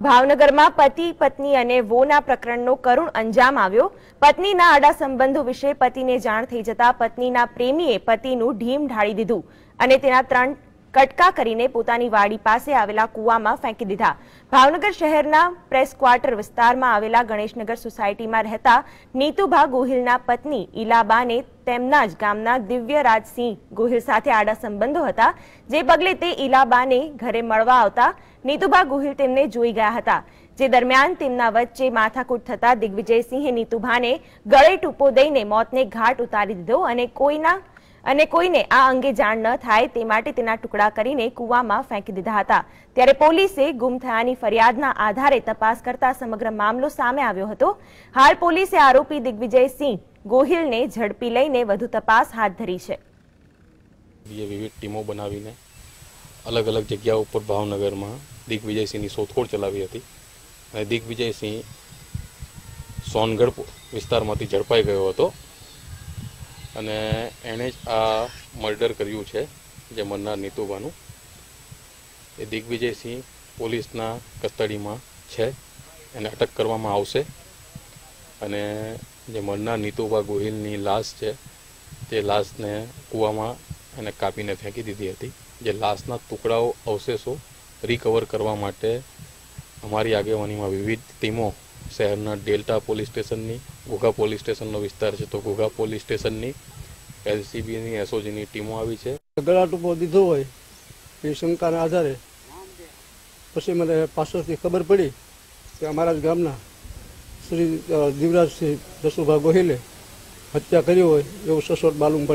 ભાવનગરમાં પતિ, પત્ની અને વોના પ્રકરણનો કરુણ અંજામ આવ્યો. પત્નીના આડા સંબંધો વિશે પતિને જાણ થઈ જતા પત્નીના પ્રેમીએ પતિનું ઢીમ ઢાળી દીધું અને તેના ત્રણ કટકા કરીને પોતાની વાડી પાસે આવેલા કૂવામાં ફેંકી દીધા. ભાવનગર શહેરના પ્રેસ ક્વાર્ટર વિસ્તારમાં આવેલા ગણેશનગર સોસાયટીમાં રહેતા નીતુભા ગોહિલના પત્ની ઈલાબાને તેમના જ ગામના દિવ્યરાજસિંહ ગોહિલ સાથે આડા સંબંધો હતા, જે પગલે તે ઈલાબાને ઘરે મળવા આવતા નીતુભા ગોહિલ તેમને જોઈ ગયા હતા. જે દરમિયાન તેમના વચ્ચે માથાકૂટ થતા દિગ્વિજયસિંહે નીતુભાને ગળે ટૂંપો દઈને મોતને ઘાટ ઉતારી દીધો અને કોઈના અને કોઈને આ અંગે જાણ ન થાય તે માટે તેના ટુકડા કરીને કૂવામાં ફેંકી દીધા હતા. ત્યારે પોલીસે ગુમ થયાની ફરિયાદના આધારે તપાસ કરતા સમગ્ર મામલો સામે આવ્યો હતો. હાલ પોલીસે આરોપી દિગ્વિજયસિંહ ગોહિલને ઝડપી લઈને વધુ તપાસ હાથ ધરી છે. વિવિધ ટીમો બનાવીને અલગ અલગ જગ્યાઓ ઉપર ભાવનગરમાં દિગ્વિજયસિંહની શોધખોળ ચલાવી હતી. અને દિગ્વિજયસિંહ સોનગઢ વિસ્તારમાંથી ઝડપાઈ ગયો હતો. અને એણે જ આ મર્ડર કર્યું છે, જે મરનાર નીતુભાનું એ દિગ્વિજયસિંહ પોલીસના કસ્ટડીમાં છે, એને અટક કરવામાં આવશે. અને જે મરનાર નીતુભા ગોહિલની લાશ છે, તે લાશને કૂવામાં એને કાપીને ફેંકી દીધી હતી. જે લાશના ટુકડાઓ અવશેષો રિકવર કરવા માટે અમારી આગેવાનીમાં વિવિધ ટીમો શહેરના ડેલ્ટા પોલીસ સ્ટેશનની, ઘોઘા પોલીસ સ્ટેશનનો વિસ્તાર છે. તો ઘોઘા પોલીસ સ્ટેશનની એલસીબીની, એસઓજીની ટીમો આવી છે. ગળા ટૂંપો દીધો હોય, એ શંકાના આધારે. પછી મને પાછળથી ખબર પડી કે અમારા જ ગામના શ્રી દિવરાજસિંહ જસુભા ગોહિલે હત્યા કરી હોય એવું સસોટ માલુમ પડે